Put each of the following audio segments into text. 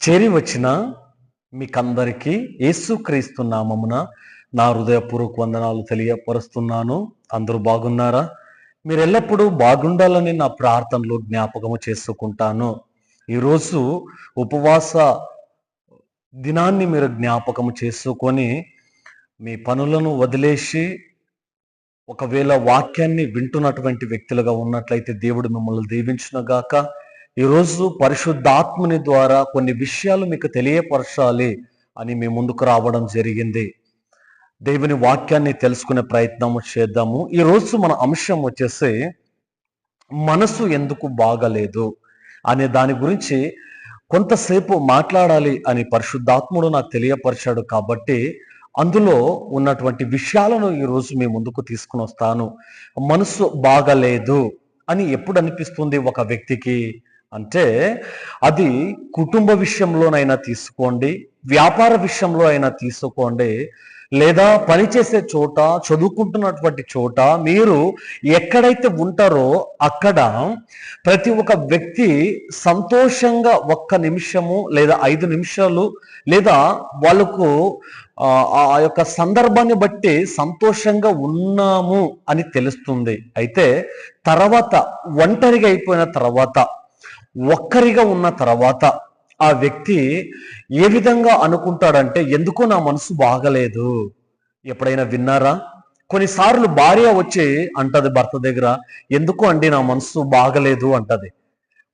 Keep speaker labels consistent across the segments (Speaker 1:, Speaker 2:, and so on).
Speaker 1: చేరి వచ్చిన మీకందరికీ యేసుక్రీస్తు నామమున నా హృదయపూర్వక వందనాలు తెలియపరుస్తున్నాను. అందరూ బాగున్నారా? మీరు ఎల్లప్పుడూ బాగుండాలని నా ప్రార్థనలు జ్ఞాపకము చేసుకుంటాను. ఈరోజు ఉపవాస దినాన్ని మీరు జ్ఞాపకము చేసుకొని మీ పనులను వదిలేసి ఒకవేళ వాక్యాన్ని వింటున్నటువంటి వ్యక్తులుగా ఉన్నట్లయితే దేవుడు మిమ్మల్ని దీవించునుగాక. ఈరోజు పరిశుద్ధాత్మని ద్వారా కొన్ని విషయాలు మీకు తెలియపరచాలి అని మీ ముందుకు రావడం జరిగింది. దేవుని వాక్యాన్ని తెలుసుకునే ప్రయత్నం చేద్దాము. ఈరోజు మన అంశం వచ్చేసి మనసు ఎందుకు బాగలేదు అనే దాని గురించి కొంతసేపు మాట్లాడాలి అని పరిశుద్ధాత్ముడు నాకు తెలియపరిచాడు కాబట్టి అందులో ఉన్నటువంటి విషయాలను ఈరోజు మీ ముందుకు తీసుకుని వస్తాను. మనసు బాగలేదు అని ఎప్పుడు అనిపిస్తుంది ఒక వ్యక్తికి? అంటే అది కుటుంబ విషయంలోనైనా తీసుకోండి వ్యాపార విషయంలో అయినా తీసుకోండి లేదా పనిచేసే చోట చదువుకుంటున్నటువంటి చోట మీరు ఎక్కడైతే ఉంటారో అక్కడ ప్రతి ఒక్క వ్యక్తి సంతోషంగా ఒక్క నిమిషము లేదా ఐదు నిమిషాలు లేదా వాళ్ళకు ఆ ఆ యొక్క సందర్భాన్ని బట్టి సంతోషంగా ఉన్నాము అని తెలుస్తుంది. అయితే తర్వాత ఒంటరిగా అయిపోయిన తర్వాత ఒక్కరిగా ఉన్న తర్వాత ఆ వ్యక్తి ఏ విధంగా అనుకుంటాడంటే ఎందుకో నా మనసు బాగలేదు. ఎప్పుడైనా విన్నారా? కొన్నిసార్లు భార్య వచ్చి అంటది భర్త దగ్గర ఎందుకు అండి నా మనసు బాగలేదు అంటది.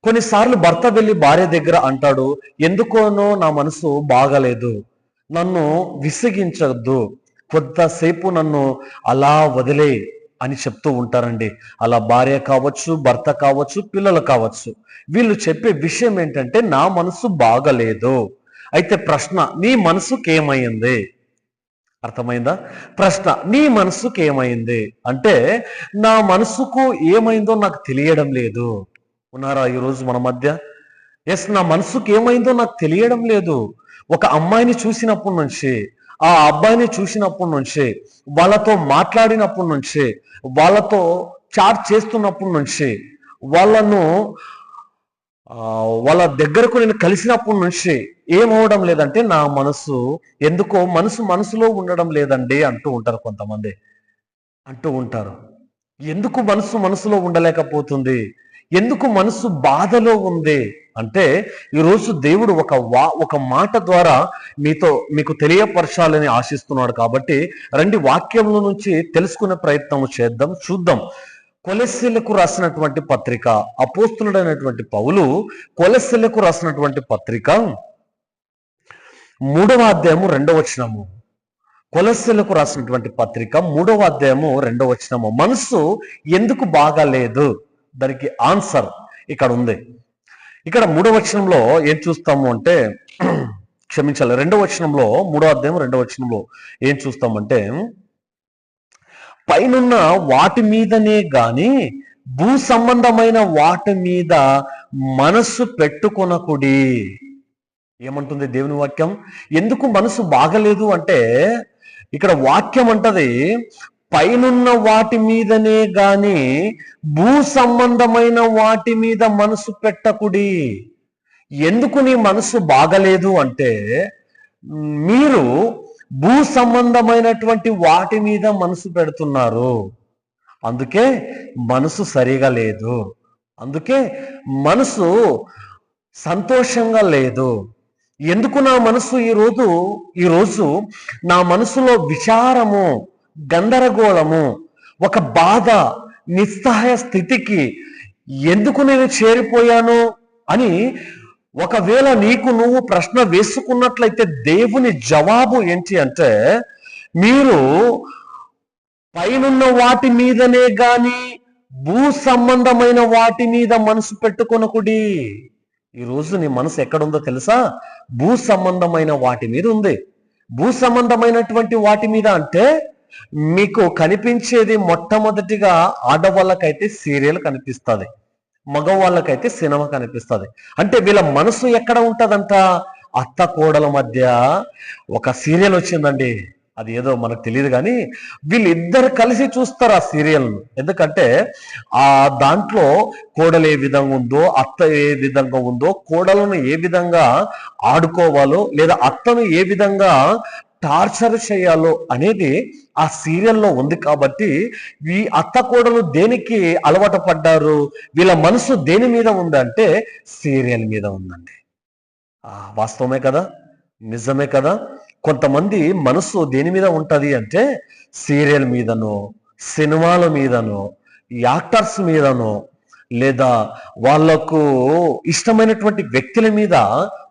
Speaker 1: కొన్నిసార్లు భర్త వెళ్ళి భార్య దగ్గర అంటాడు ఎందుకోనో నా మనసు బాగలేదు. నన్ను విసిగించద్దు. కొంతసేపు నన్ను అలా వదిలే అని చెప్తూ ఉంటారండి. అలా భార్య కావచ్చు భర్త కావచ్చు పిల్లలు కావచ్చు. వీళ్ళు చెప్పే విషయం ఏంటంటే నా మనసు బాగలేదు. అయితే ప్రశ్న నీ మనసుకేమైంది అర్థమైందా? ప్రశ్న నీ మనసుకు ఏమైంది? అంటే నా మనసుకు ఏమైందో నాకు తెలియడం లేదు. ఉన్నారా ఈరోజు మన మధ్య? ఎస్ నా మనసుకు ఏమైందో నాకు తెలియడం లేదు. ఒక అమ్మాయిని చూసినప్పటి నుంచి ఆ అబ్బాయిని చూసినప్పటి నుంచి వాళ్ళతో మాట్లాడినప్పటి నుంచే వాళ్ళతో చాట్ చేస్తున్నప్పటి నుంచి వాళ్ళను వాళ్ళ దగ్గరకు నేను కలిసినప్పటి నుంచి ఏమవడం లేదంటే నా మనసు ఎందుకో మనసు మనసులో ఉండడం లేదండి అంటూ ఉంటారు కొంతమంది. అంటూ ఉంటారు. ఎందుకు మనసు మనసులో ఉండలేకపోతుంది? ఎందుకు మనసు బాధలో ఉంది అంటే ఈరోజు దేవుడు ఒక వా ఒక మాట ద్వారా మీతో మీకు తెలియపరచాలని ఆశిస్తున్నాడు కాబట్టి రండి వాక్యంలో నుంచి తెలుసుకునే ప్రయత్నం చేద్దాం చూద్దాం. కొలెస్సెలకు రాసినటువంటి పత్రిక అపోస్తులుడైనటువంటి పౌలు కొలెస్సెలకు రాసినటువంటి పత్రిక. మూడవ అధ్యాయము రెండవ వచనము. కొలెస్సెలకు రాసినటువంటి పత్రిక మూడవ అధ్యాయము రెండవ వచనము. మనసు ఎందుకు బాగాలేదు? దానికి ఆన్సర్ ఇక్కడ ఉంది. ఇక్కడ మూడవ వచనంలో ఏం చూస్తాము అంటే క్షమించాలి రెండవ వచనంలో మూడో అధ్యాయం రెండవ వచనంలో ఏం చూస్తామంటే పైనున్న వాటి మీదనే గాని భూ సంబంధమైన వాటి మీద మనస్సు పెట్టుకొనకుడి. ఏమంటుంది దేవుని వాక్యం? ఎందుకు మనసు బాగలేదు అంటే ఇక్కడ వాక్యం అంటది పైనున్న వాటి మీదనే గాని భూ సంబంధమైన వాటి మీద మనసు పెట్టకుడి. ఎందుకు నీ మనసు బాగలేదు అంటే మీరు భూ సంబంధమైనటువంటి వాటి మీద మనసు పెడుతున్నారు. అందుకే మనసు సరిగా లేదు. అందుకే మనసు సంతోషంగా లేదు. ఎందుకు నా మనసు ఈరోజు ఈరోజు నా మనసులో విచారము గందరగోళము ఒక బాధ నిస్సహాయ స్థితికి ఎందుకు నేను చేరిపోయాను అని ఒకవేళ నీకు నువ్వు ప్రశ్న వేసుకున్నట్లయితే దేవుని జవాబు ఏంటి అంటే మీరు పైనున్న వాటి మీదనే గాని భూ సంబంధమైన వాటి మీద మనసు పెట్టుకొనకుడి. ఈరోజు నీ మనసు ఎక్కడుందో తెలుసా? భూ సంబంధమైన వాటి మీద ఉంది. భూ సంబంధమైనటువంటి వాటి మీద అంటే మీకు కనిపించేది మొట్టమొదటిగా ఆడవాళ్ళకైతే సీరియల్ కనిపిస్తుంది మగవాళ్ళకైతే సినిమా కనిపిస్తుంది. అంటే వీళ్ళ మనసు ఎక్కడ ఉంటుందంట? అత్త కోడల మధ్య ఒక సీరియల్ వచ్చిందండి. అది ఏదో మనకు తెలియదు కానీ వీళ్ళిద్దరు కలిసి చూస్తారు ఆ సీరియల్. ఎందుకంటే ఆ దాంట్లో కోడలు ఏ విధంగా ఉందో అత్త ఏ విధంగా ఉందో కోడలను ఏ విధంగా ఆడుకోవాలో లేదా అత్తను ఏ విధంగా టార్చర్ చేయాలో అనేది ఆ సీరియల్లో ఉంది కాబట్టి ఈ అత్త కోడలు దేనికి అలవాటు పడ్డారు? వీళ్ళ మనసు దేని మీద ఉందంటే సీరియల్ మీద ఉందండి. వాస్తవమే కదా? నిజమే కదా? కొంతమంది మనసు దేని మీద ఉంటుంది అంటే సీరియల్ మీదనో సినిమాల మీదనో యాక్టర్స్ మీదనో లేదా వాళ్ళకు ఇష్టమైనటువంటి వ్యక్తుల మీద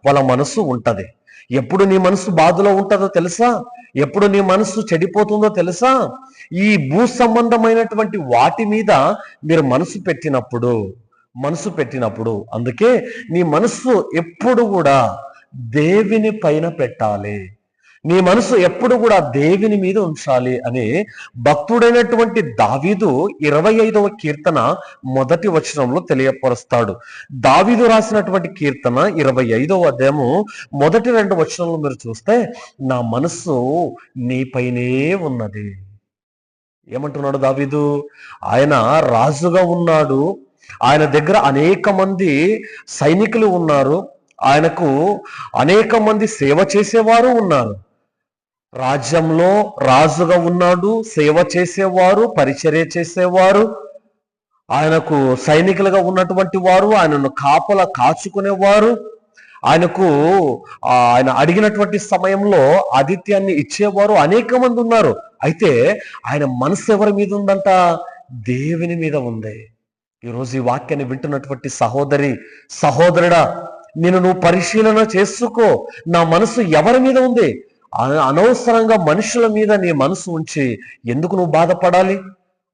Speaker 1: వాళ్ళ మనసు ఉంటుంది. ఎప్పుడు నీ మనసు బాధలో ఉంటుందో తెలుసా? ఎప్పుడు నీ మనసు చెడిపోతుందో తెలుసా? ఈ భూ సంబంధమైనటువంటి వాటి మీద మీరు మనసు పెట్టినప్పుడు మనసు పెట్టినప్పుడు అందుకే నీ మనసు ఎప్పుడు కూడా దేవుని పైన పెట్టాలి. నీ మనసు ఎప్పుడు కూడా దేవుని మీద ఉంచాలి అని భక్తుడైనటువంటి దావీదు ఇరవై ఐదవ కీర్తన మొదటి వచనంలో తెలియపరుస్తాడు. దావీదు రాసినటువంటి కీర్తన ఇరవై ఐదవ అధ్యాయము మొదటి రెండు వచనంలో మీరు చూస్తే నా మనస్సు నీపైనే ఉన్నది. ఏమంటున్నాడు దావీదు? ఆయన రాజుగా ఉన్నాడు. ఆయన దగ్గర అనేక మంది సైనికులు ఉన్నారు. ఆయనకు అనేక మంది సేవ చేసేవారు ఉన్నారు. రాజ్యంలో రాజుగా ఉన్నాడు సేవ చేసేవారు పరిచర్య చేసేవారు. ఆయనకు సైనికులుగా ఉన్నటువంటి వారు ఆయనను కాపల కాచుకునేవారు. ఆయనకు ఆయన అడిగినటువంటి సమయంలో ఆదిత్యాన్ని ఇచ్చేవారు అనేక మంది ఉన్నారు. అయితే ఆయన మనసు ఎవరి మీద ఉందంట? దేవుని మీద ఉంది. ఈరోజు ఈ వాక్యాన్ని వింటున్నటువంటి సహోదరి సహోదరుడా నేను నువ్వు పరిశీలన చేసుకో. నా మనసు ఎవరి మీద ఉంది? అనవసరంగా మనుషుల మీద నీ మనసు ఉంచి ఎందుకు నువ్వు బాధపడాలి?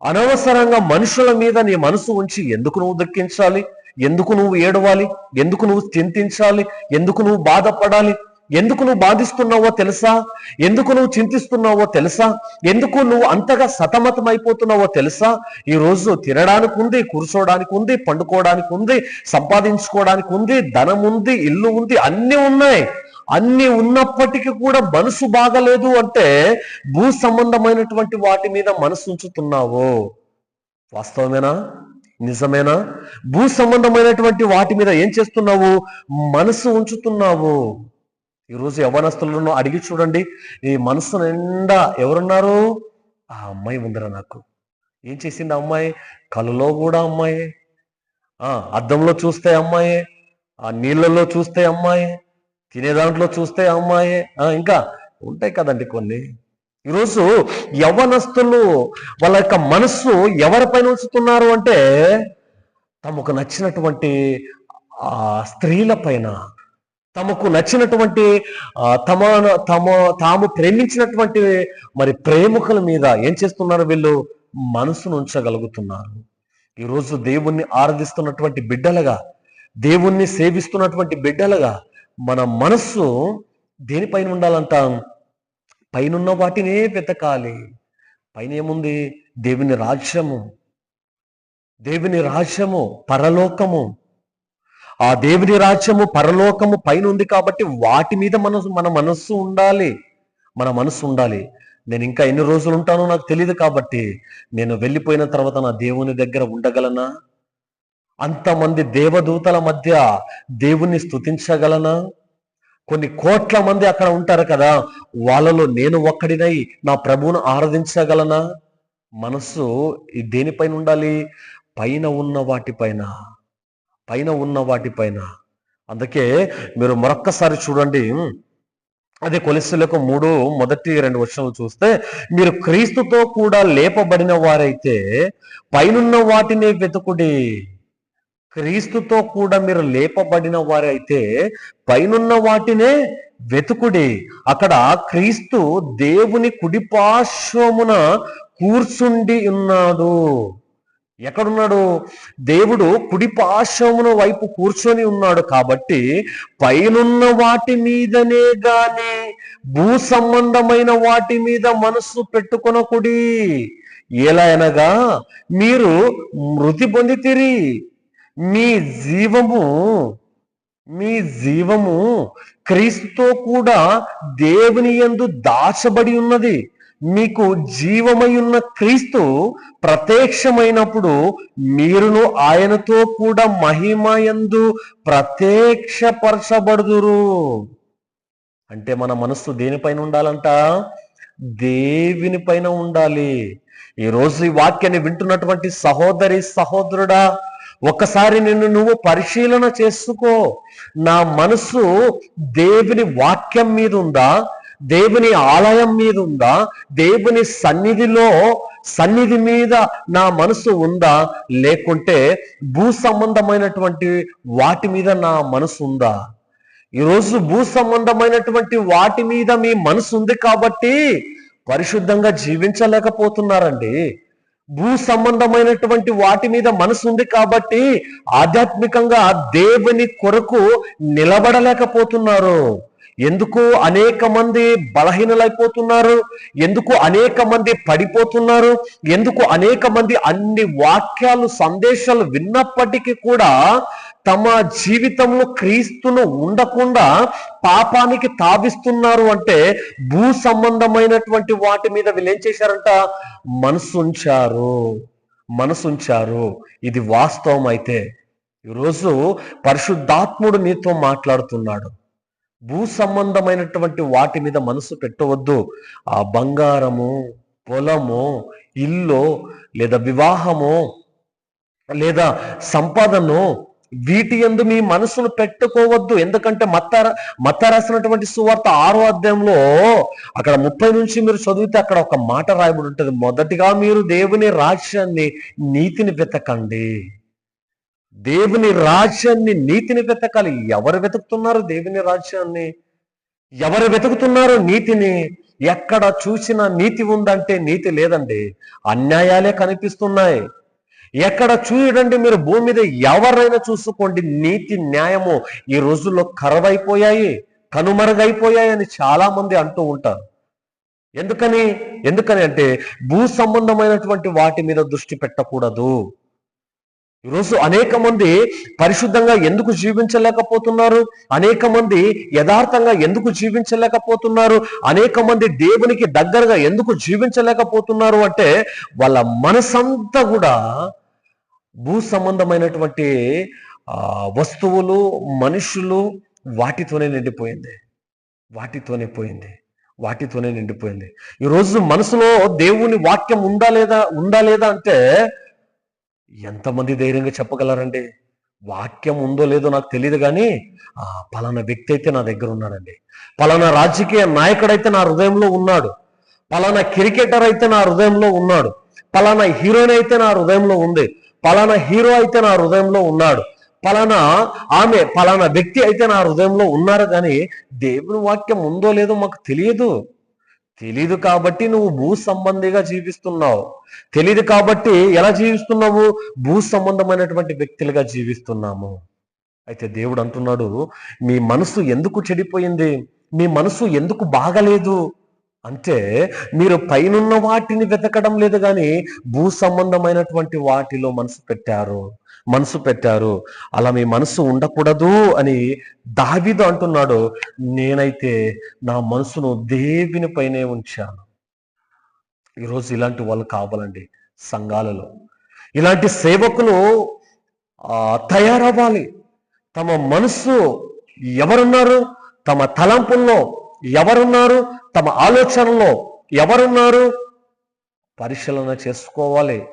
Speaker 1: అనవసరంగా మనుషుల మీద నీ మనసు ఉంచి ఎందుకు నువ్వు దుఃఖించాలి? ఎందుకు నువ్వు ఏడవాలి? ఎందుకు నువ్వు చింతించాలి? ఎందుకు నువ్వు బాధపడాలి? ఎందుకు నువ్వు బాధిస్తున్నావో తెలుసా? ఎందుకు నువ్వు చింతిస్తున్నావో తెలుసా? ఎందుకు నువ్వు అంతగా సతమతం అయిపోతున్నావో తెలుసా? ఈ రోజు తినడానికి ఉంది కూర్చోడానికి ఉంది పండుకోవడానికి ఉంది సంపాదించుకోవడానికి ఉంది ధనం ఉంది ఇల్లు ఉంది అన్నీ ఉన్నాయి. అన్ని ఉన్నప్పటికీ కూడా మనసు బాగలేదు అంటే భూ సంబంధమైనటువంటి వాటి మీద మనసు ఉంచుతున్నావు. వాస్తవమేనా? నిజమేనా? భూ సంబంధమైనటువంటి వాటి మీద ఏం చేస్తున్నావు? మనసు ఉంచుతున్నావు. ఈరోజు యవనస్తులను అడిగి చూడండి. ఈ మనసు నిండా ఎవరున్నారు? ఆ అమ్మాయి ఉందిరా నాకు. ఏం చేసింది అమ్మాయి? కళ్ళలో కూడా అమ్మాయే. ఆ అద్దంలో చూస్తే అమ్మాయే. ఆ నీళ్ళల్లో చూస్తే అమ్మాయే. తినే దాంట్లో చూస్తే అమ్మాయే. ఇంకా ఉంటాయి కదండి కొన్ని. ఈరోజు యవ్వనస్తులు వాళ్ళ యొక్క మనస్సు ఎవరిపైన ఉంచుతున్నారు అంటే తమకు నచ్చినటువంటి ఆ స్త్రీల పైన. తమకు నచ్చినటువంటి తమ తమ తాము ప్రేమించినటువంటి మరి ప్రేమికుల మీద ఏం చేస్తున్నారు వీళ్ళు? మనసును ఉంచగలుగుతున్నారు. ఈరోజు దేవుణ్ణి ఆరాధిస్తున్నటువంటి బిడ్డలుగా దేవుణ్ణి సేవిస్తున్నటువంటి బిడ్డలుగా మన మనస్సు దేనిపైన ఉండాలంట? పైనున్న వాటినే వెతకాలి. పైన ఏముంది దేవుని రాజ్యము. దేవుని రాజ్యము పరలోకము. ఆ దేవుని రాజ్యము పరలోకము పైన ఉంది కాబట్టి వాటి మీద మనసు మన మనస్సు ఉండాలి. మన మనస్సు ఉండాలి. నేను ఇంకా ఎన్ని రోజులు ఉంటానో నాకు తెలియదు కాబట్టి నేను వెళ్ళిపోయిన తర్వాత నా దేవుని దగ్గర ఉండగలనా? అంతమంది దేవదూతల మధ్య దేవుణ్ణి స్తుతించగలనా? కొన్ని కోట్ల మంది అక్కడ ఉంటారు కదా వాళ్ళలో నేను ఒక్కడినై నా ప్రభువును ఆరాధించగలనా? మనస్సు ఈ దేనిపైన ఉండాలి? పైన ఉన్న వాటిపైన. పైన ఉన్న వాటిపైన. అందుకే మీరు మరొక్కసారి చూడండి. అదే కొలెస్ట్రాలకు మూడు మొదటి రెండు వర్షాలు చూస్తే మీరు క్రీస్తుతో కూడా లేపబడిన వారైతే పైనున్న వాటిని వెతుకుడి. క్రీస్తుతో కూడా మీరు లేపబడిన వారైతే పైనున్న వాటినే వెతుకుడి. అక్కడ క్రీస్తు దేవుని కుడిపార్శ్వమున కూర్చుండి ఉన్నాడు. ఎక్కడున్నాడు? దేవుడు కుడిపార్శ్వమున వైపు కూర్చొని ఉన్నాడు కాబట్టి పైనున్న వాటి మీదనే గాని భూ సంబంధమైన వాటి మీద మనస్సు పెట్టుకొనకుడి. ఎలా అనగా మీరు మృతి పొందితిరి. మీ జీవము మీ జీవము క్రీస్తుతో కూడా దేవుని యందు దాచబడి ఉన్నది. మీకు జీవమై ఉన్న క్రీస్తు ప్రత్యక్షమైనప్పుడు మీరును ఆయనతో కూడా మహిమ ఎందు ప్రత్యక్షపరచబడుదురు. అంటే మన మనస్సు దేనిపైన ఉండాలంట? దేవుని పైన ఉండాలి. ఈరోజు ఈ వాక్యాన్ని వింటున్నటువంటి సహోదరి సహోదరుడా ఒకసారి నిన్ను నువ్వు పరిశీలన చేసుకో. నా మనసు దేవుని వాక్యం మీద ఉందా దేవుని ఆలయం మీద ఉందా దేవుని సన్నిధిలో సన్నిధి మీద నా మనసు ఉందా? లేకుంటే భూ సంబంధమైనటువంటి వాటి మీద నా మనసు ఉందా? ఈరోజు భూ సంబంధమైనటువంటి వాటి మీద మీ మనసు ఉంది కాబట్టి పరిశుద్ధంగా జీవించలేకపోతున్నారండి. భూ సంబంధమైనటువంటి వాటి మీద మనసు ఉంది కాబట్టి ఆధ్యాత్మికంగా దేవుని కొరకు నిలబడలేకపోతున్నారు. ఎందుకు అనేక మంది బలహీనలైపోతున్నారు? ఎందుకు అనేక మంది పడిపోతున్నారు? ఎందుకు అనేక మంది అన్ని వాక్యాలు సందేశాలు విన్నప్పటికీ కూడా తమ జీవితంలో క్రీస్తును ఉండకుండా పాపానికి తావిస్తున్నారు అంటే భూ సంబంధమైనటువంటి వాటి మీద వీళ్ళు ఏం చేశారంట? మనసుంచారు మనసుంచారు ఇది వాస్తవం అయితే. ఈరోజు పరిశుద్ధాత్ముడు నీతో మాట్లాడుతున్నాడు. భూ సంబంధమైనటువంటి వాటి మీద మనసు పెట్టవద్దు. ఆ బంగారము పొలము ఇల్లు లేదా వివాహము లేదా సంపదను వీటి ఎందు మీ మనసును పెట్టుకోవద్దు. ఎందుకంటే మత్త మత్త రాసినటువంటి సువార్త ఆరో అధ్యాయంలో అక్కడ ముప్పై నుంచి మీరు చదివితే అక్కడ ఒక మాట రాయబడి ఉంటుంది. మొదటిగా మీరు దేవుని రాజ్యాన్ని నీతిని వెతకండి. దేవుని రాజ్యాన్ని నీతిని వెతకాలి. ఎవరు వెతుకుతున్నారు దేవుని రాజ్యాన్ని? ఎవరు వెతుకుతున్నారు నీతిని? ఎక్కడ చూసినా నీతి ఉందంటే నీతి లేదండి. అన్యాయాలే కనిపిస్తున్నాయి. ఎక్కడ చూడండి మీరు భూమి మీద ఎవరైనా చూసుకోండి నీతి న్యాయము ఈ రోజుల్లో కరవైపోయాయి కనుమరుగైపోయాయి అని చాలా మంది అంటూ ఉంటారు. ఎందుకని? ఎందుకని అంటే భూ సంబంధమైనటువంటి వాటి మీద దృష్టి పెట్టకూడదు. ఈరోజు అనేక మంది పరిశుద్ధంగా ఎందుకు జీవించలేకపోతున్నారు? అనేక మంది యథార్థంగా ఎందుకు జీవించలేకపోతున్నారు? అనేక మంది దేవునికి దగ్గరగా ఎందుకు జీవించలేకపోతున్నారు అంటే వాళ్ళ మనసంతా కూడా భూ సంబంధమైనటువంటి వస్తువులు మనుషులు వాటితోనే నిండిపోయింది. వాటితోనే పోయింది. వాటితోనే నిండిపోయింది. ఈరోజు మనసులో దేవుని వాక్యం ఉందా లేదా ఉందా లేదా అంటే ఎంతమంది ధైర్యంగా చెప్పగలరండి? వాక్యం ఉందో లేదో నాకు తెలియదు కానీ ఆ పలానా వ్యక్తి అయితే నా దగ్గర ఉన్నాడండి. పలానా రాజకీయ నాయకుడైతే నా హృదయంలో ఉన్నాడు. పలానా క్రికెటర్ అయితే నా హృదయంలో ఉన్నాడు. పలానా హీరోయిన్ అయితే నా హృదయంలో ఉంది. పలానా హీరో అయితే నా హృదయంలో ఉన్నాడు. పలానా ఆమె పలానా వ్యక్తి అయితే నా హృదయంలో ఉన్నారు కానీ దేవుని వాక్యం ఉందో లేదో మాకు తెలియదు. తెలీదు కాబట్టి నువ్వు భూ సంబంధిగా జీవిస్తున్నావు. తెలీదు కాబట్టి ఎలా జీవిస్తున్నావు? భూ సంబంధమైనటువంటి వ్యక్తులుగా జీవిస్తున్నాము. అయితే దేవుడు అంటున్నాడు మీ మనసు ఎందుకు చెడిపోయింది? మీ మనసు ఎందుకు బాగలేదు? అంటే మీరు పైనున్న వాటిని వెతకడం లేదు కానీ భూ సంబంధమైనటువంటి వాటిలో మనసు పెట్టారు మనసు పెట్టారు. అలా మీ మనసు ఉండకూడదు అని దావిదు అంటున్నాడు. నేనైతే నా మనసును దేవుని పైనే ఉంచాను. ఈరోజు ఇలాంటి వాళ్ళు కావాలండి సంఘాలలో. ఇలాంటి సేవకులు తయారవ్వాలి. తమ మనస్సు ఎవరున్నారు? తమ తలంపుల్లో ఎవరున్నారు? తమ ఆలోచనలో ఎవరున్నారు? పరిశీలన చేసుకోవాలి.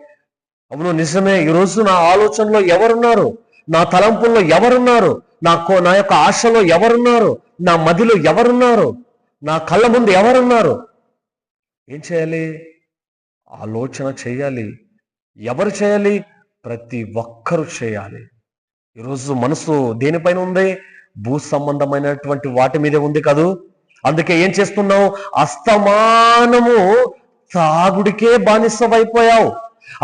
Speaker 1: అవును నిజమే. ఈరోజు నా ఆలోచనలో ఎవరున్నారు? నా తలంపుల్లో ఎవరున్నారు? నా నా యొక్క ఆశలో ఎవరున్నారు? నా మదిలో ఎవరున్నారు? నా కళ్ళ ముందు ఎవరున్నారు? ఏం చేయాలి? ఆలోచన చేయాలి. ఎవరు చేయాలి? ప్రతి ఒక్కరూ చేయాలి. ఈరోజు మనసు దేనిపైన ఉంది? భూ సంబంధమైనటువంటి వాటి మీదే ఉంది కదూ? అందుకే ఏం చేస్తున్నావు? అస్తమానము తాగుడికే బానిసవైపోయావు.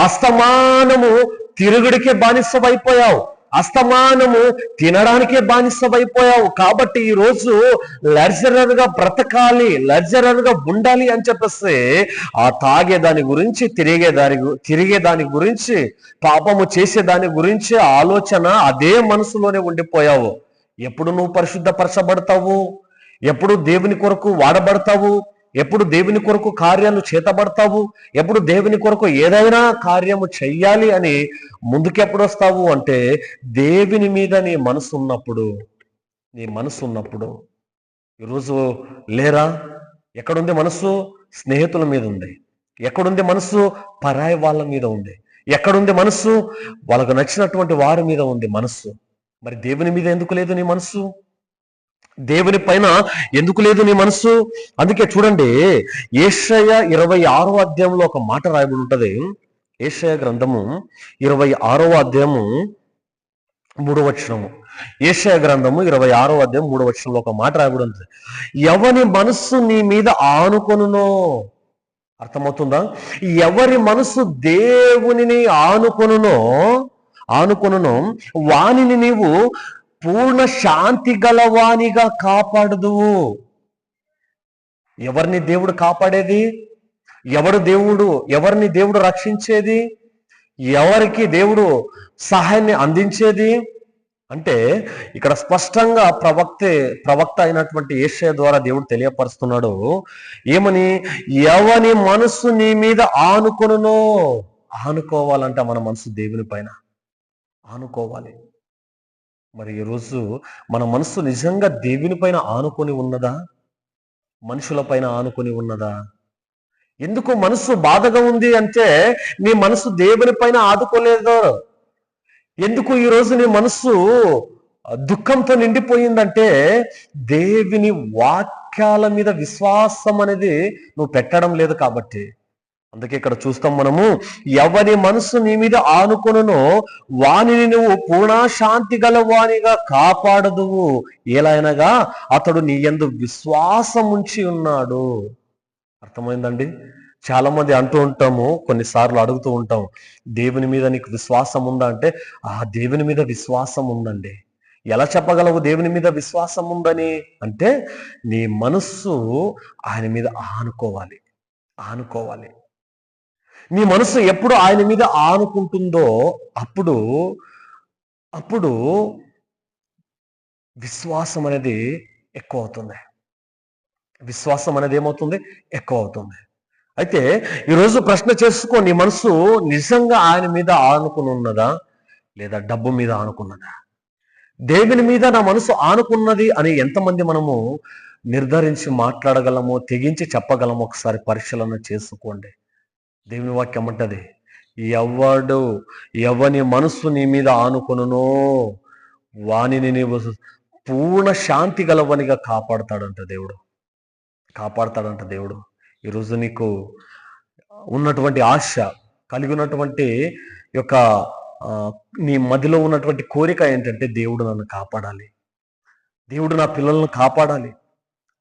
Speaker 1: అస్తమానము తిరుగుడికే బానిసవైపోయావు. అస్తమానము తినడానికే బానిసమైపోయావు కాబట్టి ఈ రోజు లగ్జరర్గా బ్రతకాలి లగ్జరర్గా ఉండాలి అని చెప్పేస్తే ఆ తాగే దాని గురించి తిరిగే దాని తిరిగే దాని గురించి పాపము చేసే దాని గురించి ఆలోచన అదే మనసులోనే ఉండిపోయావు. ఎప్పుడు నువ్వు పరిశుద్ధపరచబడతావు? ఎప్పుడు దేవుని కొరకు వాడబడతావు? ఎప్పుడు దేవుని కొరకు కార్యాలు చేతబడతావు? ఎప్పుడు దేవుని కొరకు ఏదైనా కార్యము చెయ్యాలి అని ముందుకెప్పుడు వస్తావు అంటే దేవుని మీద నీ మనసు ఉన్నప్పుడు నీ మనసు ఉన్నప్పుడు ఈరోజు లేరా? ఎక్కడుంది మనసు? స్నేహితుల మీద ఉంది. ఎక్కడుంది మనసు? పరాయి వాళ్ళ మీద ఉంది. ఎక్కడుంది మనసు? వాళ్ళకు నచ్చినటువంటి వారి మీద ఉంది మనస్సు మరి దేవుని మీద ఎందుకు లేదు నీ మనసు? దేవుని పైన ఎందుకు లేదు నీ మనస్సు? అందుకే చూడండి ఏషయ ఇరవై ఆరో అధ్యాయంలో ఒక మాట రాయబడి ఉంటది. ఏషయ గ్రంథము ఇరవై ఆరో అధ్యాయము మూడవ వచనము. ఏషయ గ్రంథము ఇరవై ఆరో అధ్యాయం మూడవ వచనంలో ఒక మాట రాయబడి ఉంటుంది. ఎవని మనస్సు నీ మీద ఆనుకొనునో? అర్థమవుతుందా? ఎవరి మనసు దేవునిని ఆనుకొనునో? ఆనుకొనునో? వానిని నీవు పూర్ణ శాంతి గలవానిగా కాపాడదువు. ఎవరిని దేవుడు కాపాడేది? ఎవడు దేవుడు? ఎవరిని దేవుడు రక్షించేది? ఎవరికి దేవుడు సహాయాన్ని అందించేది? అంటే ఇక్కడ స్పష్టంగా ప్రవక్తే ప్రవక్త అయినటువంటి ఏషయ ద్వారా దేవుడు తెలియపరుస్తున్నాడు. ఏమని? ఎవని మనస్సు నీ మీద ఆనుకొనునో? ఆనుకోవాలంటే మన మనసు దేవుని పైన. ఆనుకోవాలి. మరి ఈరోజు మన మనసు నిజంగా దేవుని పైన ఆనుకొని ఉన్నదా? మనుషుల పైన ఆనుకొని ఉన్నదా? ఎందుకు మనసు బాధగా ఉంది అంటే నీ మనసు దేవుని పైన ఆదుకోలేదు. ఎందుకు ఈరోజు నీ మనస్సు దుఃఖంతో నిండిపోయిందంటే దేవుని వాక్యాల మీద విశ్వాసం అనేది నువ్వు పెట్టడం లేదు కాబట్టి. అందుకే ఇక్కడ చూస్తాం మనము ఎవరి మనసు నీ మీద ఆనుకొనునో వానిని నువ్వు పూర్ణశాంతి గల వానిగా కాపాడదువు. ఏలైనగా అతడు నీ ఎందు విశ్వాసం ఉంచి ఉన్నాడు. అర్థమైందండి? చాలా మంది అంటూ ఉంటాము కొన్నిసార్లు అడుగుతూ ఉంటాము దేవుని మీద నీకు విశ్వాసం ఉందా? అంటే ఆ దేవుని మీద విశ్వాసం ఉందండి. ఎలా చెప్పగలవు దేవుని మీద విశ్వాసం ఉందని? అంటే నీ మనస్సు ఆయన మీద ఆనుకోవాలి. ఆనుకోవాలి. నీ మనసు ఎప్పుడు ఆయన మీద ఆనుకుంటుందో అప్పుడు అప్పుడు విశ్వాసం అనేది ఎక్కువ అవుతుంది. విశ్వాసం అనేది ఏమవుతుంది? ఎక్కువ అవుతుంది. అయితే ఈరోజు ప్రశ్న చేసుకో నీ మనసు నిజంగా ఆయన మీద ఆనుకుని ఉన్నదా? లేదా డబ్బు మీద ఆనుకున్నదా? దేవుని మీద నా మనసు ఆనుకున్నది అని ఎంతమంది మనము నిర్ధారించి మాట్లాడగలమో తెగించి చెప్పగలమో ఒకసారి పరిశీలన చేసుకోండి. దేవుని వాక్యం అంటది ఎవడు ఎవని మనస్సు నీ మీద ఆనుకొనునో వానిని నీవు పూర్ణ శాంతి గలవనిగా కాపాడతాడంట దేవుడు. కాపాడతాడంట దేవుడు. ఈరోజు నీకు ఉన్నటువంటి ఆశ కలిగి ఉన్నటువంటి యొక్క నీ మదిలో ఉన్నటువంటి కోరిక ఏంటంటే దేవుడు నన్ను కాపాడాలి. దేవుడు నా పిల్లలను కాపాడాలి.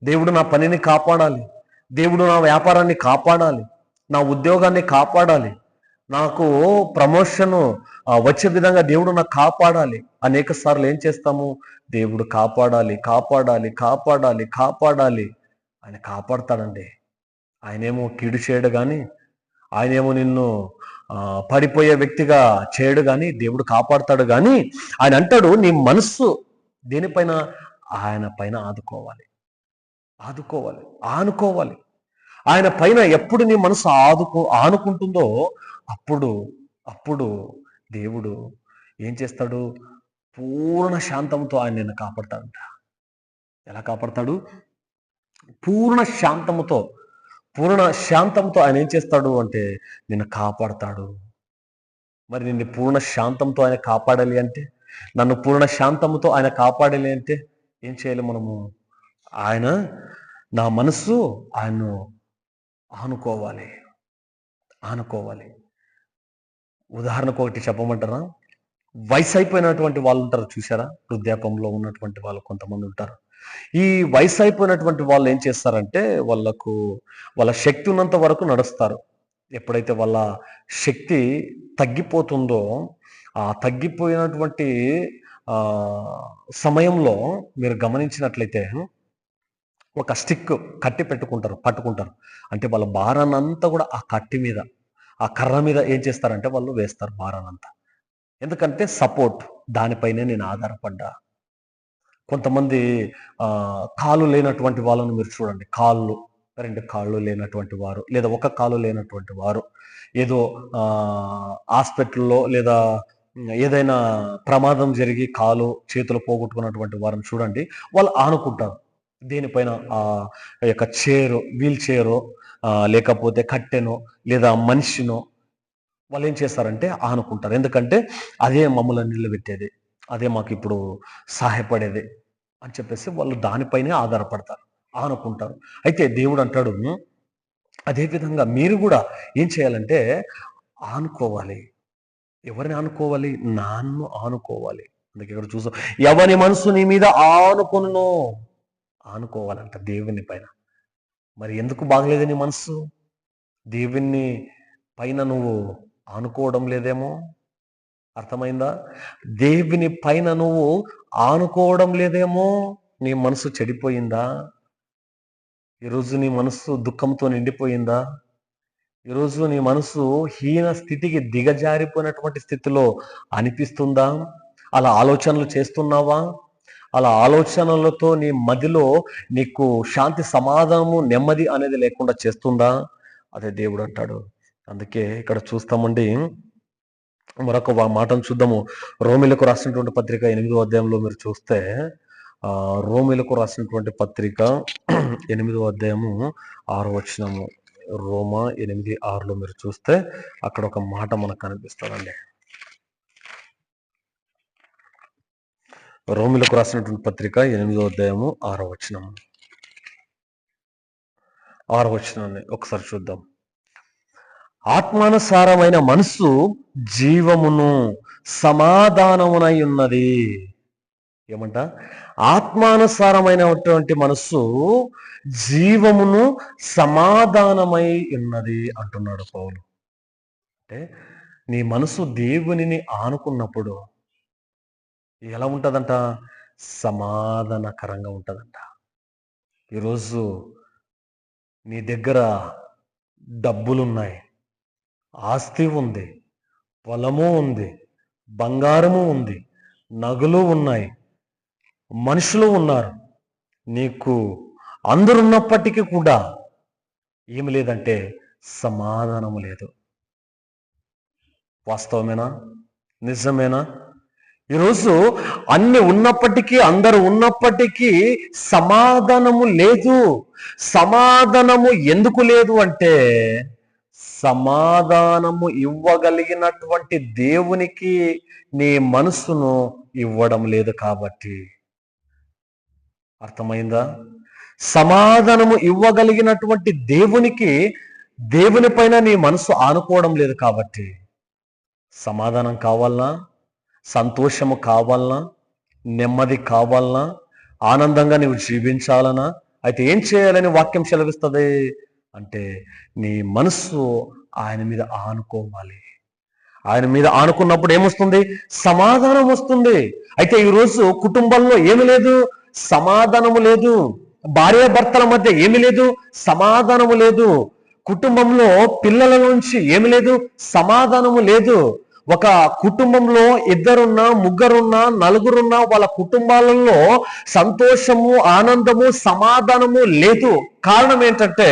Speaker 1: దేవుడు నా పనిని కాపాడాలి. దేవుడు నా వ్యాపారాన్ని కాపాడాలి. నా ఉద్యోగాన్ని కాపాడాలి. నాకు ప్రమోషను వచ్చే విధంగా దేవుడు నాకు కాపాడాలి. అనేక సార్లు ఏం చేస్తాము? దేవుడు కాపాడాలి కాపాడాలి కాపాడాలి కాపాడాలి. ఆయన కాపాడతాడండి. ఆయనేమో కీడు చేయడు కానీ ఆయనేమో నిన్ను పడిపోయే వ్యక్తిగా చేయడు కానీ దేవుడు కాపాడతాడు కానీ ఆయన అంటాడు నీ మనస్సు దేనిపైన? ఆయన పైన ఆదుకోవాలి. ఆదుకోవాలి. ఆనుకోవాలి. ఆయన పైన ఎప్పుడు నీ మనసు ఆదుకో ఆనుకుంటుందో అప్పుడు అప్పుడు దేవుడు ఏం చేస్తాడు? పూర్ణ శాంతంతో ఆయన నిన్ను కాపాడతాడంట. ఎలా కాపాడతాడు? పూర్ణ శాంతముతో పూర్ణ శాంతంతో ఆయన ఏం చేస్తాడు అంటే నిన్ను కాపాడతాడు. మరి నిన్ను పూర్ణ శాంతంతో ఆయన కాపాడాలి అంటే నన్ను పూర్ణ శాంతంతో ఆయన కాపాడాలి అంటే ఏం చేయాలి మనము? ఆయన నా మనస్సు ఆయన్ను ఆనుకోవాలి. ఆనుకోవాలి. ఉదాహరణకు ఒకటి చెప్పమంటారా? వయసు అయిపోయినటువంటి వాళ్ళు ఉంటారు చూసారా వృద్ధాపంలో ఉన్నటువంటి వాళ్ళు కొంతమంది ఉంటారు. ఈ వయసు అయిపోయినటువంటి వాళ్ళు ఏం చేస్తారంటే వాళ్ళకు వాళ్ళ శక్తి ఉన్నంత వరకు నడుస్తారు. ఎప్పుడైతే వాళ్ళ శక్తి తగ్గిపోతుందో ఆ తగ్గిపోయినటువంటి సమయంలో మీరు గమనించినట్లయితే ఒక స్టిక్ కట్టి పెట్టుకుంటారు పట్టుకుంటారు. అంటే వాళ్ళ భారాన్ని కూడా ఆ కట్టి మీద ఆ కర్ర మీద ఏం చేస్తారంటే వాళ్ళు వేస్తారు భారాన్ని ఎందుకంటే సపోర్ట్ దానిపైనే నేను ఆధారపడ్డా. కొంతమంది కాలు లేనటువంటి వాళ్ళను మీరు చూడండి. కాళ్ళు రెండు కాళ్ళు లేనటువంటి వారు లేదా ఒక కాలు లేనటువంటి వారు. ఏదో హాస్పిటల్లో లేదా ఏదైనా ప్రమాదం జరిగి కాలు చేతులు పోగొట్టుకున్నటువంటి వారిని చూడండి. వాళ్ళు ఆనుకుంటారు. దేనిపైన ఆ యొక్క చైరు వీల్ చైరు లేకపోతే కట్టెనో లేదా మనిషినో వాళ్ళు ఏం చేస్తారంటే ఆనుకుంటారు. ఎందుకంటే అదే మమ్మల్ని నిలబెట్టేది అదే మాకు ఇప్పుడు సహాయపడేది అని చెప్పేసి వాళ్ళు దానిపైనే ఆధారపడతారు ఆనుకుంటారు. అయితే దేవుడు అంటాడు అదేవిధంగా మీరు కూడా ఏం చేయాలంటే ఆనుకోవాలి. ఎవరిని ఆనుకోవాలి? నాన్ను ఆనుకోవాలి. అందుకే ఇక్కడ చూసాం ఎవరి మనసు నీ మీద ఆనుకున్నో? ఆనుకోవాలంట దేవుని పైన. మరి ఎందుకు బాగలేదు నీ మనసు? దేవుని పైన నువ్వు ఆనుకోవడం లేదేమో? అర్థమైందా? దేవుని పైన నువ్వు ఆనుకోవడం లేదేమో? నీ మనసు చెడిపోయిందా? ఈరోజు నీ మనసు దుఃఖంతో నిండిపోయిందా? ఈరోజు నీ మనసు హీన స్థితికి దిగజారిపోయినటువంటి స్థితిలో అనిపిస్తుందా? అలా ఆలోచనలు చేస్తున్నావా? అలా ఆలోచనలతో నీ మదిలో నీకు శాంతి సమాధానము నెమ్మది అనేది లేకుండా చేస్తుందా? అదే దేవుడు అంటాడు. అందుకే ఇక్కడ చూస్తామండి. మరొక మాటను చూద్దాము. రోమిలకు రాసినటువంటి పత్రిక ఎనిమిదో అధ్యాయంలో మీరు చూస్తే ఆ రోమిలకు రాసినటువంటి పత్రిక ఎనిమిదో అధ్యాయము ఆరో వచ్చినము రోమా ఎనిమిది ఆరులో మీరు చూస్తే అక్కడ ఒక మాట మనకు కనిపిస్తుందండి. రోమిలకు రాసినటువంటి పత్రిక ఎనిమిదో అధ్యాయము ఆరో వచనం ఆరో వచనాన్ని ఒకసారి చూద్దాం. ఆత్మానుసారమైన మనస్సు జీవమును సమాధానమునై ఉన్నది. ఏమంట? ఆత్మానుసారమైనటువంటి మనస్సు జీవమును సమాధానమై ఉన్నది అంటున్నాడు పౌలు. అంటే నీ మనసు దేవునిని ఆనుకున్నప్పుడు ఎలా ఉంటుందంట? సమాధానకరంగా ఉంటుందంట. ఈరోజు నీ దగ్గర డబ్బులున్నాయి. ఆస్తి ఉంది. పొలము ఉంది. బంగారము ఉంది. నగలు ఉన్నాయి. మనుషులు ఉన్నారు. నీకు అందరున్నప్పటికీ కూడా ఏమి లేదంటే సమాధానము లేదు. వాస్తవమేనా? నిజమేనా? ఈరోజు అన్ని ఉన్నప్పటికీ అందరు ఉన్నప్పటికీ సమాధానము లేదు. సమాధానము ఎందుకు లేదు అంటే సమాధానము ఇవ్వగలిగినటువంటి దేవునికి నీ మనసును ఇవ్వడం లేదు కాబట్టి. అర్థమైందా? సమాధానము ఇవ్వగలిగినటువంటి దేవునికి దేవుని పైన నీ మనసు ఆనుకోవడం లేదు కాబట్టి. సమాధానం కావాలనా సంతోషము కావాలనా? నెమ్మది కావాలనా? ఆనందంగా నువ్వు జీవించాలనా? అయితే ఏం చేయాలని వాక్యం సెలవిస్తుంది? అంటే నీ మనస్సు ఆయన మీద ఆనుకోవాలి. ఆయన మీద ఆనుకున్నప్పుడు ఏమొస్తుంది? సమాధానం వస్తుంది. అయితే ఈరోజు కుటుంబంలో ఏమి లేదు? సమాధానము లేదు. భార్య భర్తల మధ్య ఏమి లేదు? సమాధానము లేదు. కుటుంబంలో పిల్లల నుంచి ఏమి లేదు? సమాధానము లేదు. ఒక కుటుంబంలో ఇద్దరున్నా ముగ్గురున్నా నలుగురున్నా వాళ్ళ కుటుంబాలలో సంతోషము ఆనందము సమాధానము లేదు. కారణం ఏంటంటే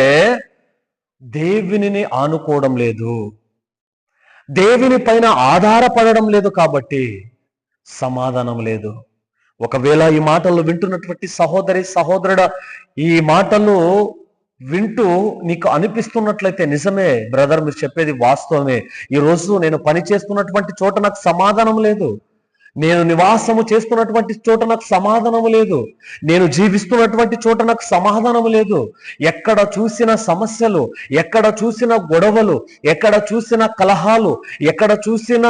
Speaker 1: దేవునిని ఆనుకోవడం లేదు. దేవుని పైన ఆధారపడడం లేదు కాబట్టి సమాధానం లేదు. ఒకవేళ ఈ మాటలు వింటున్నటువంటి సహోదరి సహోదరుడ ఈ మాటలు వింటూ నీకు అనిపిస్తున్నట్లయితే నిజమే బ్రదర్ మీరు చెప్పేది వాస్తవమే. ఈ రోజు నేను పని చేస్తున్నటువంటి చోట నాకు సమాధానం లేదు. నేను నివాసము చేస్తున్నటువంటి చోట నాకు సమాధానము లేదు. నేను జీవిస్తున్నటువంటి చోట నాకు సమాధానము లేదు. ఎక్కడ చూసిన సమస్యలు ఎక్కడ చూసిన గొడవలు ఎక్కడ చూసిన కలహాలు ఎక్కడ చూసిన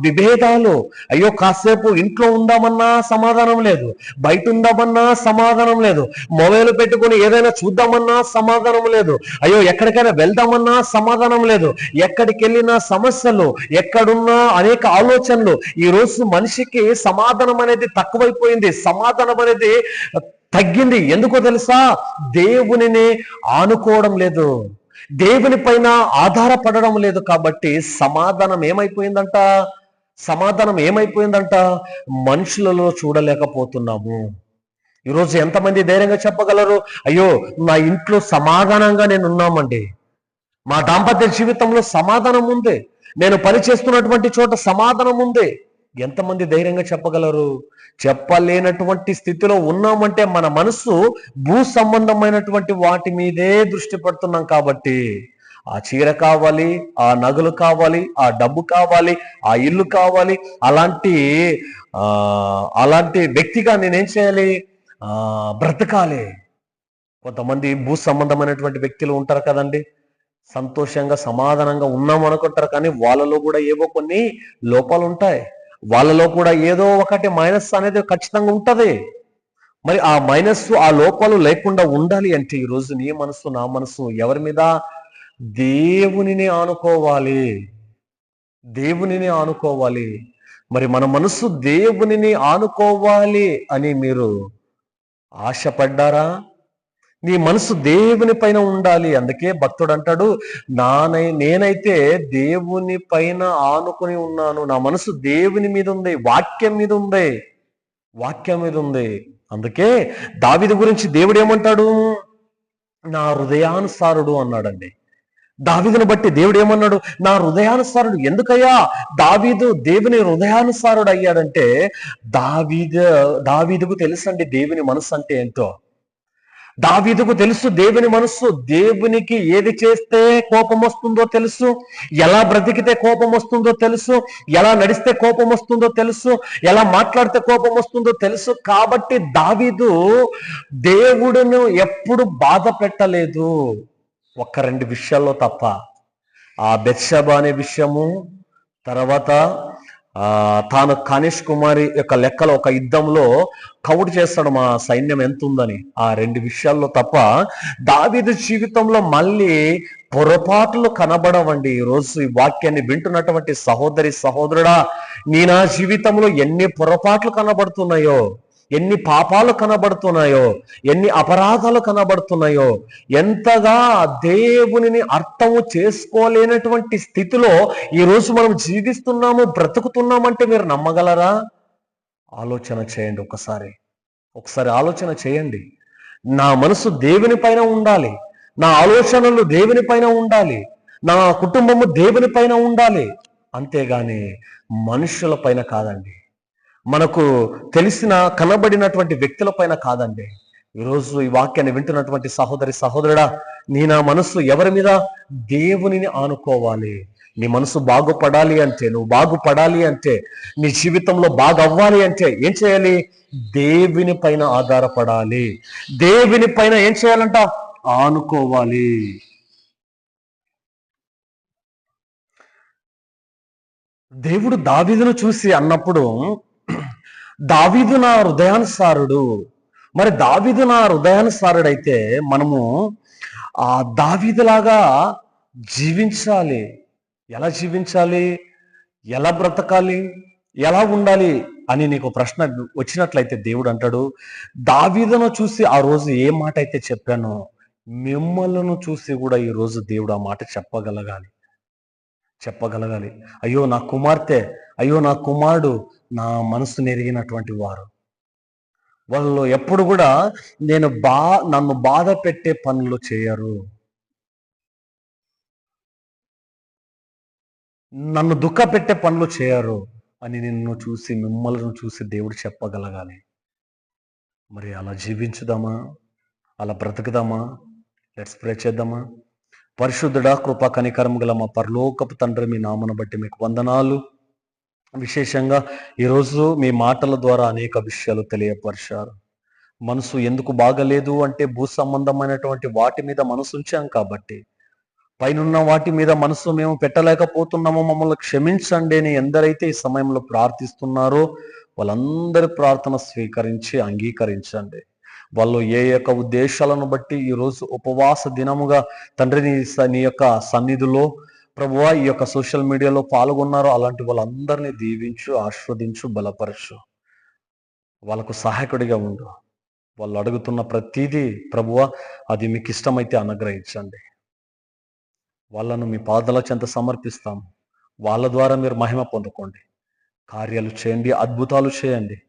Speaker 1: విభేదాలు అయ్యో కాసేపు ఇంట్లో ఉందామన్నా సమాధానం లేదు. బయట ఉందామన్నా సమాధానం లేదు. మొబైల్ పెట్టుకుని ఏదైనా చూద్దామన్నా సమాధానం లేదు. అయ్యో ఎక్కడికైనా వెళ్దామన్నా సమాధానం లేదు. ఎక్కడికి వెళ్ళినా సమస్యలు ఎక్కడున్నా అనేక ఆలోచనలు ఈ రోజు మనిషికి సమాధానం అనేది తక్కువైపోయింది. సమాధానం అనేది తగ్గింది. ఎందుకో తెలుసా? దేవునిని ఆనుకోవడం లేదు. దేవుని పైన ఆధారపడడం లేదు కాబట్టి సమాధానం ఏమైపోయిందంట? సమాధానం ఏమైపోయిందంట? మనుషులలో చూడలేకపోతున్నాము. ఈరోజు ఎంతమంది ధైర్యంగా చెప్పగలరు? అయ్యో నా ఇంట్లో సమాధానంగా నేను ఉన్నామండి మా దాంపత్య జీవితంలో సమాధానం ఉంది. నేను పని చేస్తున్నటువంటి చోట సమాధానం ఉంది. ఎంతమంది ధైర్యంగా చెప్పగలరు? చెప్పలేనటువంటి స్థితిలో ఉన్నామంటే మన మనస్సు భూ సంబంధమైనటువంటి వాటి మీదే దృష్టి పెడుతున్నాం కాబట్టి ఆ చీర కావాలి ఆ నగలు కావాలి ఆ డబ్బు కావాలి ఆ ఇల్లు కావాలి అలాంటి ఆ అలాంటి వ్యక్తిగా నేనేం చేయాలి? ఆ బ్రతకాలి. కొంతమంది భూ సంబంధమైనటువంటి వ్యక్తులు ఉంటారు కదండి. సంతోషంగా సమాధానంగా ఉన్నాం అనుకుంటారు కానీ వాళ్ళలో కూడా ఏవో కొన్ని లోపాలు ఉంటాయి. వాళ్ళలో కూడా ఏదో ఒకటి మైనస్ అనేది ఖచ్చితంగా ఉంటుంది. మరి ఆ మైనస్ ఆ లోపాలు లేకుండా ఉండాలి అంటే ఈ రోజు నీ మనసు నా మనసు ఎవరి మీద? దేవునిని ఆనుకోవాలి. దేవునిని ఆనుకోవాలి. మరి మన మనసు దేవునిని ఆనుకోవాలి అని మీరు ఆశపడ్డారా? నీ మనసు దేవుని పైన ఉండాలి. అందుకే భక్తుడు అంటాడు నానై నేనైతే దేవుని పైన ఆనుకుని ఉన్నాను. నా మనసు దేవుని మీద ఉంది వాక్యం మీద ఉంది వాక్యం మీద ఉంది. అందుకే దావిది గురించి దేవుడు ఏమంటాడు? నా హృదయానుసారుడు అన్నాడండి. దావీదును బట్టి దేవుడు ఏమన్నాడు? నా హృదయానుసారుడు ఎందుకయ్యా? దావీదు దేవుని హృదయానుసారుడు అయ్యాడంటే దావీదు దావీదుకు తెలుసండి దేవుని మనసు అంటే ఏంటో. దావీదుకు తెలుసు దేవుని మనస్సు. దేవునికి ఏది చేస్తే కోపం వస్తుందో తెలుసు. ఎలా బ్రతికితే కోపం వస్తుందో తెలుసు. ఎలా నడిస్తే కోపం వస్తుందో తెలుసు. ఎలా మాట్లాడితే కోపం వస్తుందో తెలుసు. కాబట్టి దావీదు దేవుడును ఎప్పుడు బాధ పెట్టలేదు. ఒక్క రెండు విషయాల్లో తప్ప. ఆ బెత్షబ అనే విషయము తర్వాత తాను కనిష్ కుమారి యొక్క లెక్కలో ఒక యుద్ధంలో కౌడు చేస్తాడు మా సైన్యం ఎంత ఉందని ఆ రెండు విషయాల్లో తప్ప దావీదు జీవితంలో మళ్ళీ పొరపాట్లు కనబడవండి. ఈరోజు రోజు ఈ వాక్యాన్ని వింటున్నటువంటి సహోదరి సహోదరుడా నీ నా జీవితంలో ఎన్ని పొరపాట్లు కనబడుతున్నాయో? ఎన్ని పాపాలు కనబడుతున్నాయో ఎన్ని అపరాధాలు కనబడుతున్నాయో ఎంతగా దేవునిని అర్థము చేసుకోలేనటువంటి స్థితిలో ఈరోజు మనం జీవిస్తున్నాము బ్రతుకుతున్నామంటే మీరు నమ్మగలరా? ఆలోచన చేయండి ఒకసారి. ఒకసారి ఆలోచన చేయండి. నా మనసు దేవుని పైన ఉండాలి. నా ఆలోచనలు దేవుని పైన ఉండాలి. నా కుటుంబము దేవుని పైన ఉండాలి. అంతేగాని మనుషుల పైన కాదండి. మనకు తెలిసిన కనబడినటువంటి వ్యక్తుల పైన కాదండి. ఈరోజు ఈ వాక్యాన్ని వింటున్నటువంటి సహోదరి సహోదరుడా నీ నా మనసు ఎవరి మీద? దేవునిని ఆనుకోవాలి. నీ మనసు బాగుపడాలి అంటే నువ్వు బాగుపడాలి అంటే నీ జీవితంలో బాగా అవ్వాలి అంటే ఏం చేయాలి? దేవుని పైన ఆధారపడాలి. దేవుని పైన ఏం చేయాలంట? ఆనుకోవాలి. దేవుడు దావీదును చూసి అన్నప్పుడు దావీదు నా హృదయానుసారుడు. మరి దావీదు నా హృదయానుసారుడైతే మనము ఆ దావీదులాగా జీవించాలి. ఎలా జీవించాలి? ఎలా బ్రతకాలి? ఎలా ఉండాలి? అని నీకు ప్రశ్న వచ్చినట్లయితే దేవుడు అంటాడు దావీదును చూసి ఆ రోజు ఏ మాట అయితే చెప్పానో మిమ్మల్ని చూసి కూడా ఈ రోజు దేవుడు ఆ మాట చెప్పగలగాలి. చెప్పగలగాలి. అయ్యో నా కుమార్తె అయ్యో నా కుమారుడు నా మనసు నెరిగినటువంటి వారు. వాళ్ళు ఎప్పుడు కూడా నేను బా నన్ను బాధ పెట్టే పనులు చేయరు. నన్ను దుఃఖ పెట్టే పనులు చేయరు అని నిన్ను చూసి మిమ్మల్ని చూసి దేవుడు చెప్పగలగాలి. మరి అలా జీవించుదామా? అలా బ్రతుకుదామా? లెట్స్ ప్రే చేద్దామా? పరిశుద్ధుడా కృపా కనికరము గల మా పరలోకపు తండ్రి మీ నామను బట్టి మీకు వందనాలు. విశేషంగా ఈరోజు మీ మాటల ద్వారా అనేక విషయాలు తెలియపరిచారు. మనసు ఎందుకు బాగలేదు అంటే భూ సంబంధమైనటువంటి వాటి మీద మనసు ఉంచాం కాబట్టి. పైనున్న వాటి మీద మనసు మేము పెట్టలేకపోతున్నామో మమ్మల్ని క్షమించండి అని ఎందరైతే ఈ సమయంలో ప్రార్థిస్తున్నారో వాళ్ళందరి ప్రార్థన స్వీకరించి అంగీకరించండి. వాళ్ళు ఏ యొక్క ఉద్దేశాలను బట్టి ఈరోజు ఉపవాస దినముగా తండ్రిని నీ యొక్క సన్నిధిలో ప్రభువా ఈ యొక్క సోషల్ మీడియాలో పాల్గొన్నారో అలాంటి వాళ్ళందరినీ దీవించు ఆస్వాదించు బలపరచు. వాళ్ళకు సహాయకుడిగా ఉండు. వాళ్ళు అడుగుతున్న ప్రతిదీ ప్రభువ అది మీకు ఇష్టమైతే అనుగ్రహించండి. వాళ్ళను మీ పాదల చెంత సమర్పిస్తాం. వాళ్ళ ద్వారా మీరు మహిమ పొందుకోండి. కార్యాలు చేయండి అద్భుతాలు చేయండి.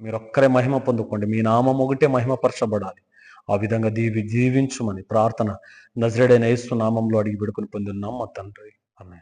Speaker 1: మీరు ఒక్కరే మహిమ పొందుకోండి. మీ నామం ఒకటే మహిమపరచబడాలి. ఆ విధంగా దీవి జీవించుమని ప్రార్థన. నజరేడైన యేసు నామంలో అడిగి పెడుకుని పొందున్నాం మా తండ్రి. ఆమె